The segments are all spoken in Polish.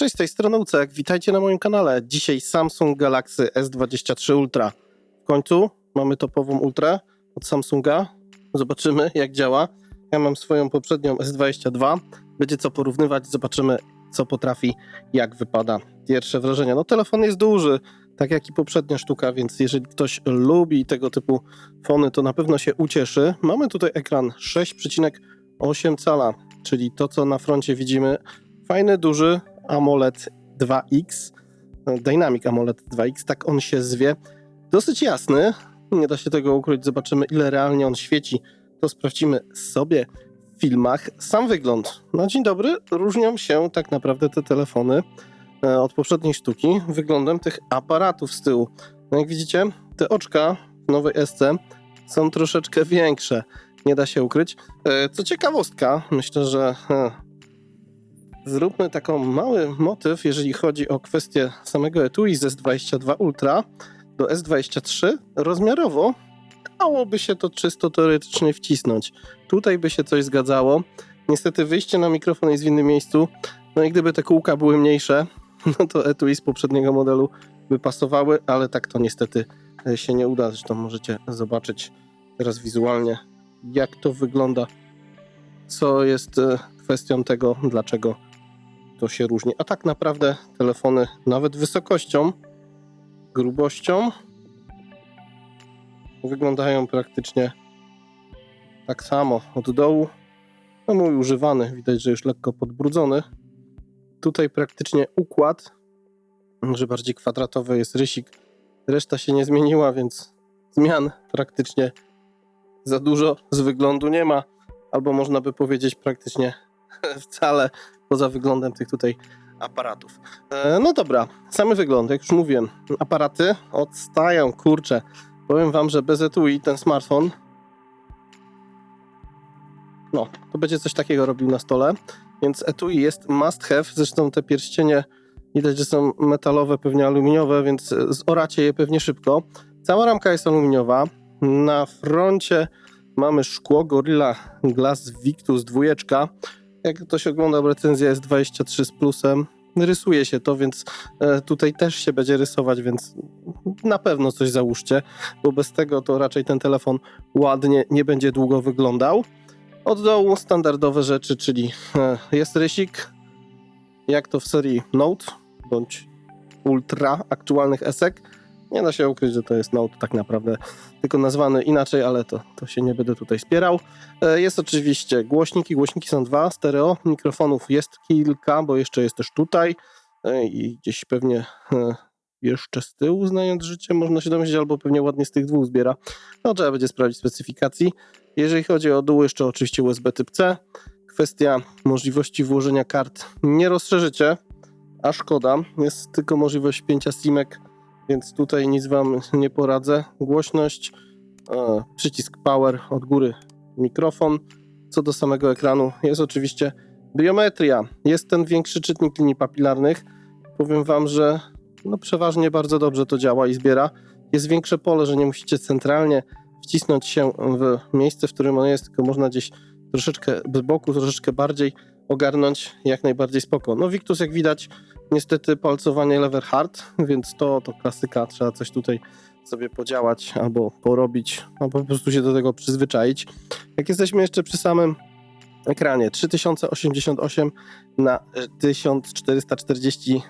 Cześć, z tej strony Ucek, witajcie na moim kanale. Dzisiaj Samsung Galaxy S23 Ultra. W końcu mamy topową Ultrę od Samsunga. Zobaczymy jak działa. Ja mam swoją poprzednią S22. Będzie co porównywać, zobaczymy co potrafi, jak wypada. Pierwsze wrażenia. No telefon jest duży, tak jak i poprzednia sztuka, więc jeżeli ktoś lubi tego typu fony, to na pewno się ucieszy. Mamy tutaj ekran 6,8 cala, czyli to co na froncie widzimy. Fajny, duży AMOLED 2X, Dynamic AMOLED 2X, tak on się zwie. Dosyć jasny, nie da się tego ukryć, zobaczymy ile realnie on świeci, to sprawdzimy sobie w filmach. Sam wygląd, no dzień dobry, różnią się tak naprawdę te telefony e, od poprzedniej sztuki wyglądem tych aparatów z tyłu. No jak widzicie, te oczka w nowej SC są troszeczkę większe, nie da się ukryć. E, Co ciekawostka, myślę, że e, zróbmy taką mały motyw, jeżeli chodzi o kwestię samego etui z S22 Ultra do S23. Rozmiarowo dałoby się to czysto teoretycznie wcisnąć. Tutaj by się coś zgadzało. Niestety wyjście na mikrofon jest w innym miejscu. No i gdyby te kółka były mniejsze, no to etui z poprzedniego modelu by pasowały, ale tak to niestety e, się nie uda. Zresztą możecie zobaczyć teraz wizualnie, jak to wygląda, co jest e, kwestią tego, dlaczego to się różni. A tak naprawdę telefony nawet wysokością, grubością wyglądają praktycznie tak samo od dołu. No mój używany, widać, że już lekko podbrudzony. Tutaj praktycznie układ, że bardziej kwadratowy jest rysik. Reszta się nie zmieniła, więc zmian praktycznie za dużo z wyglądu nie ma. Albo można by powiedzieć praktycznie wcale poza wyglądem tych tutaj aparatów. E, no dobra, samy wygląd, jak już mówiłem, aparaty odstają, kurczę. Powiem wam, że bez etui ten smartfon no, to będzie coś takiego robił na stole, więc etui jest must have, zresztą te pierścienie widać, że są metalowe, pewnie aluminiowe, więc zoracie je pewnie szybko. Cała ramka jest aluminiowa, na froncie mamy szkło Gorilla Glass Victus dwójeczka, jak ktoś oglądał recenzję jest 23 z plusem, rysuje się to, więc e, tutaj też się będzie rysować, więc na pewno coś załóżcie, bo bez tego to raczej ten telefon ładnie nie będzie długo wyglądał. Od dołu standardowe rzeczy, czyli e, jest rysik, jak to w serii Note bądź Ultra aktualnych esek. Nie da się ukryć, że to jest Note tak naprawdę, tylko nazwany inaczej, ale to, to się nie będę tutaj spierał. E, Jest oczywiście głośniki, głośniki są dwa, stereo, mikrofonów jest kilka, bo jeszcze jest też tutaj e, i gdzieś pewnie e, jeszcze z tyłu, znając życie, można się domyślić, albo pewnie ładnie z tych dwóch zbiera. No trzeba będzie sprawdzić specyfikacji. Jeżeli chodzi o dół, jeszcze oczywiście USB typ C. Kwestia możliwości włożenia kart nie rozszerzycie, a szkoda. Jest tylko możliwość pięcia SIMek, więc tutaj nic Wam nie poradzę. Głośność, e, przycisk power od góry, mikrofon. Co do samego ekranu, jest oczywiście biometria. Jest ten większy czytnik linii papilarnych. Powiem Wam, że no przeważnie bardzo dobrze to działa i zbiera. Jest większe pole, że nie musicie centralnie wcisnąć się w miejsce, w którym on jest, tylko można gdzieś troszeczkę z boku, troszeczkę bardziej ogarnąć jak najbardziej spoko. No Victus jak widać niestety palcowanie lever hard, więc to, to klasyka, trzeba coś tutaj sobie podziałać albo porobić, albo po prostu się do tego przyzwyczaić. Jak jesteśmy jeszcze przy samym ekranie 3088 na 1440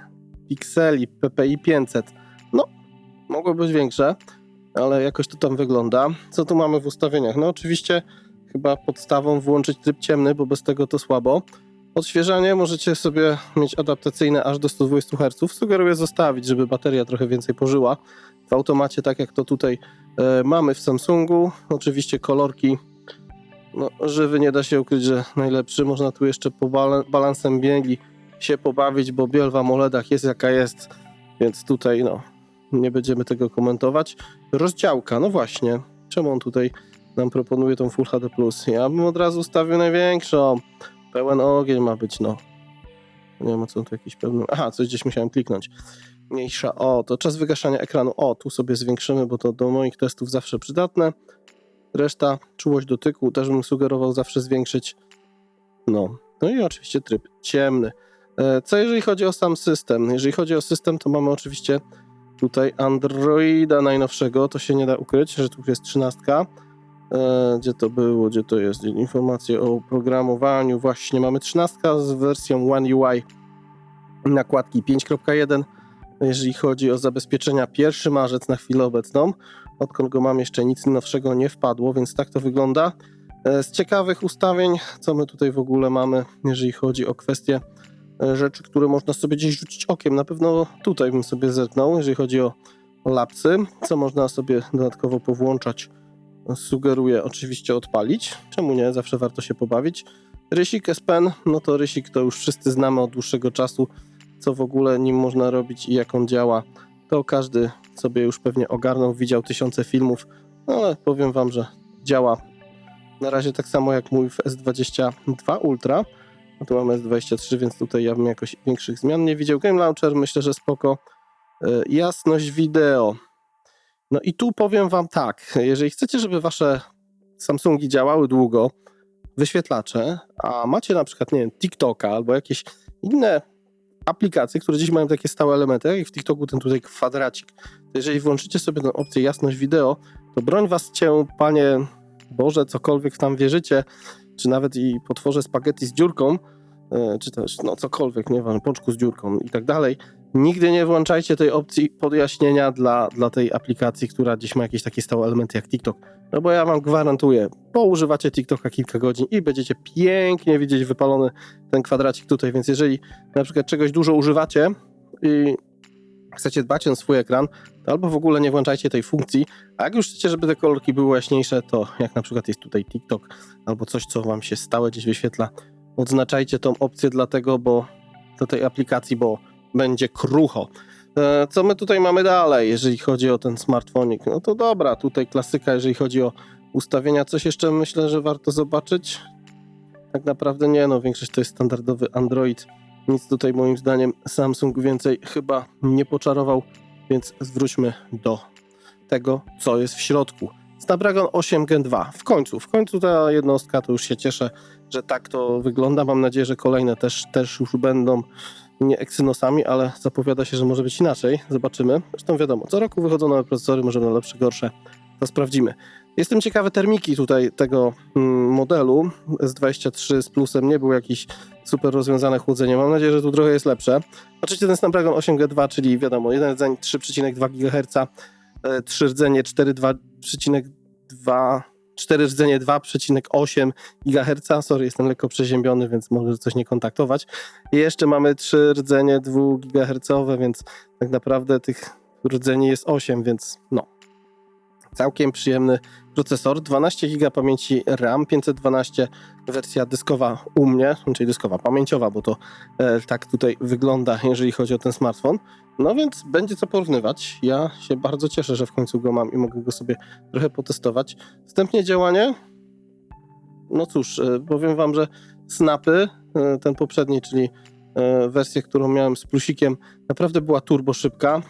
pikseli PPI 500. No, mogło być większe, ale jakoś to tam wygląda. Co tu mamy w ustawieniach? No oczywiście chyba podstawą włączyć tryb ciemny, bo bez tego to słabo. Odświeżanie możecie sobie mieć adaptacyjne aż do 120 Hz. Sugeruję zostawić, żeby bateria trochę więcej pożyła. W automacie, tak jak to tutaj e, mamy w Samsungu. Oczywiście kolorki, no żywy nie da się ukryć, że najlepszy. Można tu jeszcze po bal balansem biegi się pobawić, bo biel w AMOLEDach jest jaka jest, więc tutaj no nie będziemy tego komentować. Rozdziałka, no właśnie, czemu on tutaj nam proponuje tą Full HD+. Ja bym od razu ustawił największą. Pełen ogień ma być, no. Nie wiem, co tu jakiś pełny... Aha, coś gdzieś musiałem kliknąć. Mniejsza, o, to czas wygaszania ekranu. O, tu sobie zwiększymy, bo to do moich testów zawsze przydatne. Reszta, czułość dotyku, też bym sugerował zawsze zwiększyć. No, no i oczywiście tryb ciemny. E, Co jeżeli chodzi o sam system? Jeżeli chodzi o system, to mamy oczywiście tutaj Androida najnowszego, to się nie da ukryć, że tu jest trzynastka. E, Gdzie to było, gdzie to jest? Informacje o programowaniu. Właśnie mamy trzynastka z wersją One UI nakładki 5.1. Jeżeli chodzi o zabezpieczenia, 1 marzec na chwilę obecną. Odkąd go mam, jeszcze nic nowszego nie wpadło, więc tak to wygląda. E, Z ciekawych ustawień, co my tutaj w ogóle mamy, jeżeli chodzi o kwestie e, rzeczy, które można sobie gdzieś rzucić okiem. Na pewno tutaj bym sobie zerknął, jeżeli chodzi o lapsy, co można sobie dodatkowo powłączać. Sugeruję oczywiście odpalić. Czemu nie? Zawsze warto się pobawić. Rysik S Pen, no to rysik to już wszyscy znamy od dłuższego czasu, co w ogóle nim można robić i jak on działa. To każdy sobie już pewnie ogarnął, widział tysiące filmów, no ale powiem wam, że działa na razie tak samo jak mój w S22 Ultra. No tu mamy S23, więc tutaj ja bym jakoś większych zmian nie widział. Game Launcher myślę, że spoko. E, Jasność wideo. No i tu powiem wam tak, jeżeli chcecie, żeby wasze Samsungi działały długo, wyświetlacze, a macie na przykład, nie wiem, TikToka albo jakieś inne aplikacje, które dziś mają takie stałe elementy, jak w TikToku ten tutaj kwadracik, to jeżeli włączycie sobie tę opcję jasność wideo, to broń was cię, panie Boże, cokolwiek tam wierzycie, czy nawet i potworze spaghetti z dziurką, e, czy też no cokolwiek, nie wiem, pączku z dziurką i tak dalej, nigdy nie włączajcie tej opcji podjaśnienia dla, dla tej aplikacji, która dziś ma jakieś takie stałe elementy jak TikTok. No bo ja wam gwarantuję, poużywacie TikToka kilka godzin i będziecie pięknie widzieć wypalony ten kwadracik tutaj, więc jeżeli na przykład czegoś dużo używacie i chcecie dbać o swój ekran, to albo w ogóle nie włączajcie tej funkcji, a jak już chcecie, żeby te kolorki były jaśniejsze, to jak na przykład jest tutaj TikTok albo coś, co wam się stałe gdzieś wyświetla, odznaczajcie tą opcję dlatego, bo do tej aplikacji, bo będzie krucho. E, Co my tutaj mamy dalej, jeżeli chodzi o ten smartfonik? No to dobra, tutaj klasyka, jeżeli chodzi o ustawienia. Coś jeszcze myślę, że warto zobaczyć? Tak naprawdę nie, no większość to jest standardowy Android. Nic tutaj moim zdaniem Samsung więcej chyba nie poczarował, więc zwróćmy do tego, co jest w środku. Snapdragon 8 Gen 2. W końcu, w końcu ta jednostka, to już się cieszę, że tak to wygląda. Mam nadzieję, że kolejne też, też już będą nie Exynosami, ale zapowiada się, że może być inaczej. Zobaczymy. Zresztą wiadomo, co roku wychodzą nowe procesory, może będą lepsze, gorsze. To sprawdzimy. Jestem ciekawy termiki tutaj tego mm, modelu S23 z plusem. Nie był jakiś super rozwiązane chłodzenie. Mam nadzieję, że tu trochę jest lepsze. Oczywiście ten Snapdragon 8G2, czyli wiadomo, jeden rdzeń 3,2 GHz, 3 rdzenie 4,2 4 rdzenie 2,8 GHz. Sorry, jestem lekko przeziębiony, więc może coś nie kontaktować. I jeszcze mamy 3 rdzenie 2 GHz, więc tak naprawdę tych rdzeni jest 8, więc no. Całkiem przyjemny procesor. 12 GB pamięci RAM, 512 wersja dyskowa u mnie, czyli dyskowa, pamięciowa, bo to e, tak tutaj wygląda, jeżeli chodzi o ten smartfon. No więc będzie co porównywać. Ja się bardzo cieszę, że w końcu go mam i mogę go sobie trochę potestować. Wstępnie działanie. No cóż, e, powiem wam, że snapy, e, ten poprzedni, czyli e, wersję, którą miałem z plusikiem, naprawdę była turbo szybka.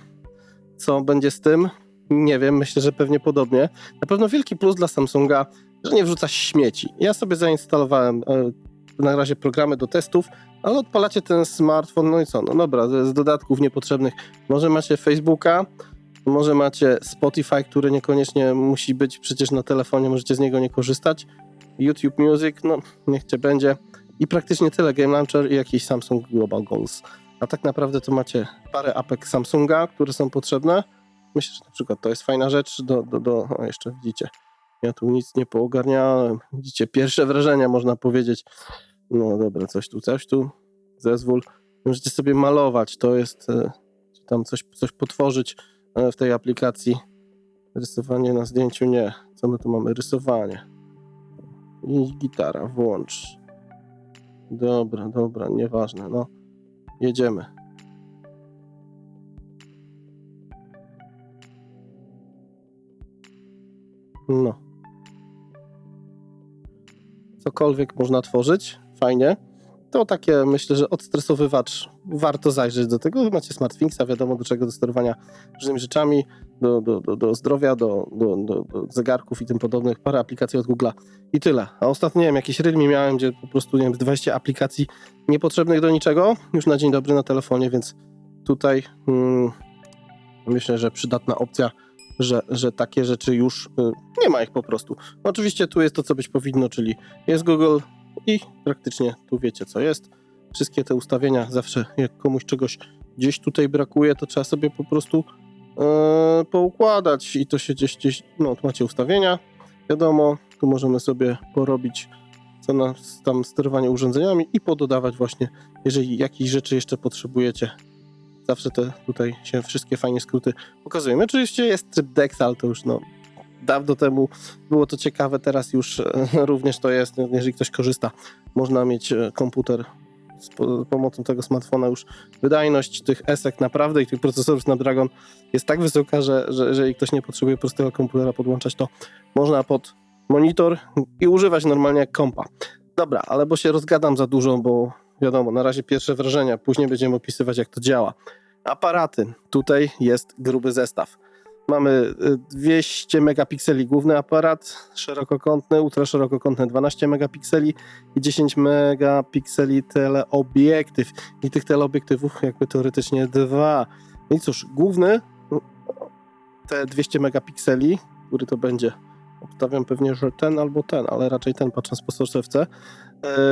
Co będzie z tym? Nie wiem, myślę, że pewnie podobnie. Na pewno wielki plus dla Samsunga, że nie wrzuca śmieci. Ja sobie zainstalowałem e, na razie programy do testów, ale odpalacie ten smartfon, no i co? No dobra, z dodatków niepotrzebnych. Może macie Facebooka, może macie Spotify, który niekoniecznie musi być przecież na telefonie, możecie z niego nie korzystać. YouTube Music, no niech cię będzie. I praktycznie tyle Game Launcher i jakiś Samsung Global Goals. A tak naprawdę to macie parę apek Samsunga, które są potrzebne. Myślę, że na przykład to jest fajna rzecz do, do, do o jeszcze widzicie, ja tu nic nie poogarniałem. Widzicie, pierwsze wrażenia można powiedzieć. No dobra, coś tu, coś tu, zezwól. Możecie sobie malować, to jest, e, czy tam coś, coś potworzyć e, w tej aplikacji. Rysowanie na zdjęciu nie. Co my tu mamy? Rysowanie. I gitara, włącz. Dobra, dobra, nieważne, no. Jedziemy. No. Cokolwiek można tworzyć, fajnie. to takie myślę, że odstresowywacz. Warto zajrzeć do tego. Macie SmartThingsa, wiadomo do czego, do sterowania różnymi rzeczami, do, do, do, do zdrowia, do, do, do, zegarków i tym podobnych. Parę aplikacji od Google'a i tyle. A ostatnio, nie wiem, jakiś Realme miałem, gdzie po prostu, nie wiem, z 20 aplikacji niepotrzebnych do niczego, już na dzień dobry na telefonie, więc tutaj mm, myślę, że przydatna opcja, że, że takie rzeczy już y, nie ma ich po prostu. Oczywiście tu jest to, co być powinno, czyli jest Google i praktycznie tu wiecie, co jest. Wszystkie te ustawienia, zawsze jak komuś czegoś gdzieś tutaj brakuje, to trzeba sobie po prostu e, poukładać i to się gdzieś, gdzieś, no macie ustawienia, wiadomo, tu możemy sobie porobić co na tam sterowanie urządzeniami i pododawać właśnie, jeżeli jakieś rzeczy jeszcze potrzebujecie. Zawsze te tutaj się wszystkie fajnie skróty pokazują. Oczywiście jest tryb Dex, ale to już no dawno temu było to ciekawe, teraz już e, również to jest, jeżeli ktoś korzysta, można mieć e, komputer z po- pomocą tego smartfona już wydajność tych esek naprawdę i tych procesorów Snapdragon jest tak wysoka, że, że jeżeli ktoś nie potrzebuje prostego komputera podłączać, to można pod monitor i używać normalnie jak kompa. Dobra, ale bo się rozgadam za dużo, bo wiadomo, na razie pierwsze wrażenia, później będziemy opisywać jak to działa. Aparaty. Tutaj jest gruby zestaw. Mamy y, 200 megapikseli główny aparat, szerokokątny, ultraszerokokątny 12 megapikseli i 10 megapikseli teleobiektyw. I tych teleobiektywów jakby teoretycznie dwa. No i cóż, główny no, te 200 megapikseli, który to będzie, obstawiam pewnie, że ten albo ten, ale raczej ten patrząc po soczewce,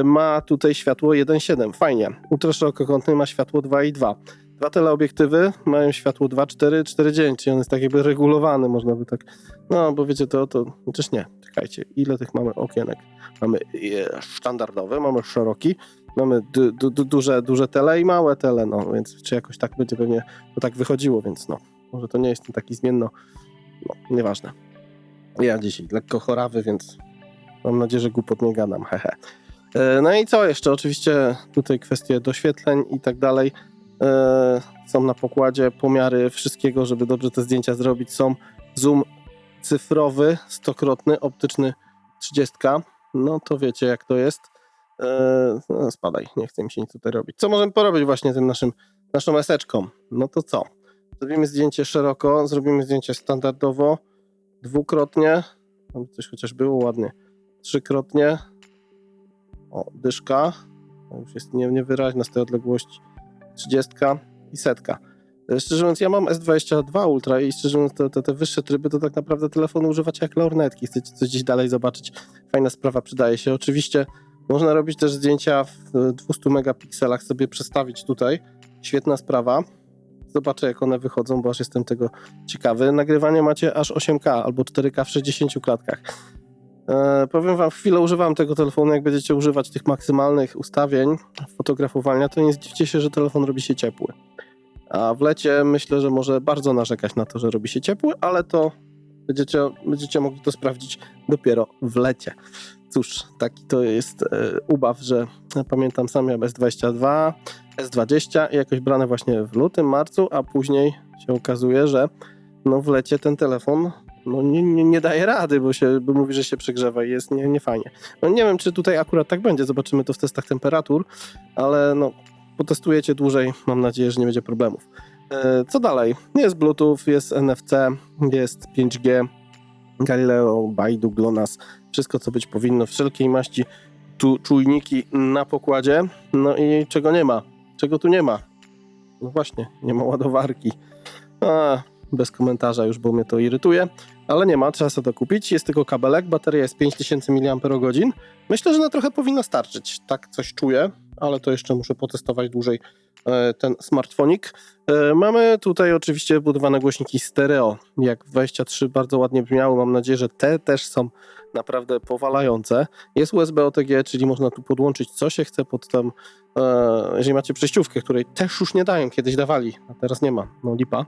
ma tutaj światło 1.7. Fajnie. Ultraszerokokątny ma światło 2.2. Dwa teleobiektywy mają światło 2.4, 4.9, czyli on jest tak jakby regulowany, można by tak, no bo wiecie to, to, chociaż nie, czekajcie, ile tych mamy okienek? Mamy e, standardowy, mamy szeroki, mamy du, du, du, duże, duże tele i małe tele, no więc czy jakoś tak będzie pewnie to tak wychodziło, więc no, może to nie jest taki zmienno, no, nieważne. Ja dzisiaj lekko chorawy, więc mam nadzieję, że głupot nie gadam, hehe. E, No i co jeszcze? Oczywiście tutaj kwestie doświetleń i tak dalej. E, Są na pokładzie pomiary wszystkiego, żeby dobrze te zdjęcia zrobić. Są zoom cyfrowy, stokrotny, optyczny 30. No to wiecie jak to jest. E, No, spadaj, nie chce mi się nic tutaj robić. Co możemy porobić właśnie tym naszym, naszą eseczką? No to co? Zrobimy zdjęcie szeroko, zrobimy zdjęcie standardowo, dwukrotnie, coś chociaż było ładnie, trzykrotnie, o, dyszka, to już jest nie- niewyraźna z tej odległości, 30 i setka. E, Szczerze mówiąc, ja mam S22 Ultra i szczerze mówiąc, te, te, te wyższe tryby to tak naprawdę telefonu używacie jak lornetki. Chcecie coś gdzieś dalej zobaczyć, fajna sprawa, przydaje się. Oczywiście można robić też zdjęcia w e, 200 megapikselach, sobie przestawić tutaj. Świetna sprawa. Zobaczę, jak one wychodzą, bo aż jestem tego ciekawy. Nagrywanie macie aż 8K albo 4K w 60 klatkach. E, powiem wam, chwilę używałem tego telefonu. Jak będziecie używać tych maksymalnych ustawień fotografowania, to nie zdziwcie się, że telefon robi się ciepły. A w lecie myślę, że może bardzo narzekać na to, że robi się ciepły, ale to będziecie, będziecie mogli to sprawdzić dopiero w lecie. Cóż, taki to jest e, ubaw, że pamiętam sam miałem S22, S20 i jakoś brane właśnie w lutym, marcu, a później się okazuje, że no w lecie ten telefon no nie, nie, nie daje rady, bo, się, bo mówi, że się przegrzewa i jest nie, nie fajnie. No nie wiem, czy tutaj akurat tak będzie, zobaczymy to w testach temperatur, ale no potestujecie dłużej, mam nadzieję, że nie będzie problemów. E, Co dalej? Jest Bluetooth, jest NFC, jest 5G, Galileo, Baidu, GLONASS, wszystko co być powinno, wszelkiej maści tu czujniki na pokładzie. No i czego nie ma? Czego tu nie ma? No właśnie, nie ma ładowarki. A, bez komentarza już, bo mnie to irytuje, ale nie ma, trzeba sobie to kupić. Jest tylko kabelek, bateria jest 5000 mAh. Myślę, że na trochę powinno starczyć. Tak coś czuję, ale to jeszcze muszę potestować dłużej e, ten smartfonik. E, Mamy tutaj oczywiście budowane głośniki stereo, jak 23 bardzo ładnie brzmiały. Mam nadzieję, że te też są naprawdę powalające. Jest USB OTG, czyli można tu podłączyć co się chce pod tam, e, jeżeli macie przejściówkę, której też już nie dają, kiedyś dawali, a teraz nie ma, no lipa.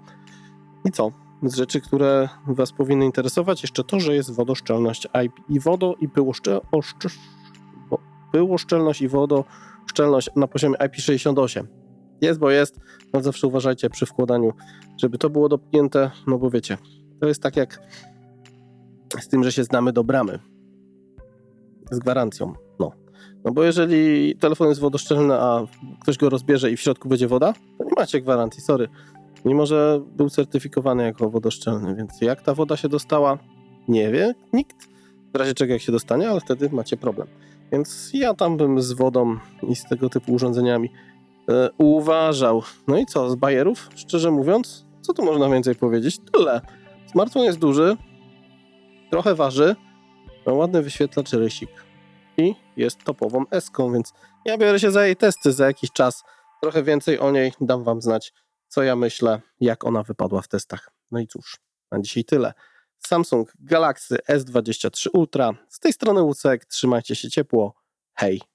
I co? Z rzeczy, które Was powinny interesować, jeszcze to, że jest wodoszczelność IP i wodo i pyłoszcze, oszcze, bo- pyłoszczelność i wodoszczelność na poziomie IP68. Jest, bo jest. No zawsze uważajcie przy wkładaniu, żeby to było dopnięte, no bo wiecie, to jest tak jak z tym, że się znamy do bramy. Z gwarancją, no. No bo jeżeli telefon jest wodoszczelny, a ktoś go rozbierze i w środku będzie woda, to nie macie gwarancji, sorry. Mimo, że był certyfikowany jako wodoszczelny, więc jak ta woda się dostała, nie wie nikt. W razie czego jak się dostanie, ale wtedy macie problem. Więc ja tam bym z wodą i z tego typu urządzeniami e, uważał. No i co, z bajerów? Szczerze mówiąc, co tu można więcej powiedzieć? Tyle. Smartfon jest duży, trochę waży, ma ładny wyświetlacz rysik i jest topową eską, więc ja biorę się za jej testy za jakiś czas. Trochę więcej o niej dam wam znać, co ja myślę, jak ona wypadła w testach. No i cóż, na dzisiaj tyle. Samsung Galaxy S23 Ultra. Z tej strony Łucek, trzymajcie się ciepło. Hej!